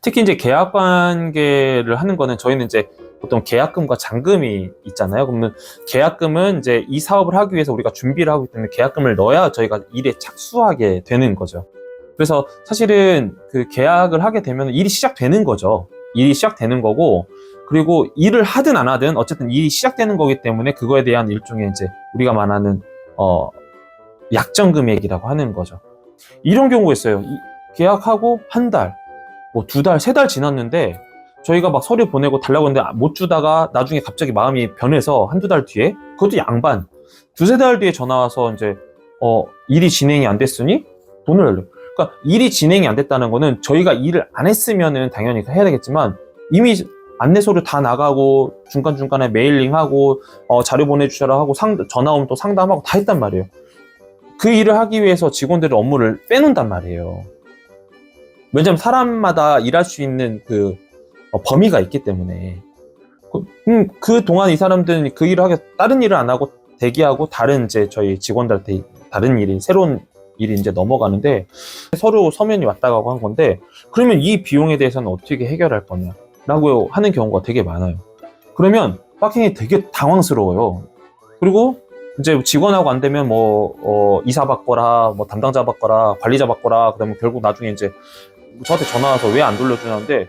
특히 이제 계약 관계를 하는 거는 저희는 이제 보통 계약금과 잔금이 있잖아요. 그러면 계약금은 이제 이 사업을 하기 위해서 우리가 준비를 하고 때문에 계약금을 넣어야 저희가 일에 착수하게 되는 거죠. 그래서 사실은 그 계약을 하게 되면 일이 시작되는 거죠. 일이 시작되는 거고 그리고 일을 하든 안 하든 어쨌든 일이 시작되는 거기 때문에 그거에 대한 일종의 이제 우리가 말하는 어 약정 금액이라고 하는 거죠. 이런 경우가 있어요. 이- 계약하고 한 달, 뭐 두 달, 세 달 지났는데 저희가 막 서류 보내고 달라고 했는데 못 주다가 나중에 갑자기 마음이 변해서 한두 달 뒤에 그것도 양반 두세 달 뒤에 전화 와서 이제 어 일이 진행이 안 됐으니 돈을 내려. 그러니까 일이 진행이 안 됐다는 거는 저희가 일을 안 했으면은 당연히 해야 되겠지만 이미 안내서류 다 나가고 중간중간에 메일링하고 어, 자료 보내주셔라 하고 상, 전화 오면 또 상담하고 다 했단 말이에요. 그 일을 하기 위해서 직원들의 업무를 빼놓는단 말이에요. 왜냐면 사람마다 일할 수 있는 그 어, 범위가 있기 때문에 그, 음, 그 동안 이 사람들은 그 일을 하게 다른 일을 안 하고 대기하고 다른 이제 저희 직원들한테 다른 일이 새로운 일이 이제 넘어가는데 서로 서면이 왔다 가고 한 건데 그러면 이 비용에 대해서는 어떻게 해결할 거냐 라고 하는 경우가 되게 많아요. 그러면 파킹이 되게 당황스러워요. 그리고 이제 직원하고 안 되면 뭐 어, 이사 바꿔라, 뭐 담당자 바꿔라, 관리자 바꿔라. 그러면 결국 나중에 이제 저한테 전화 와서 왜 안 돌려주냐는데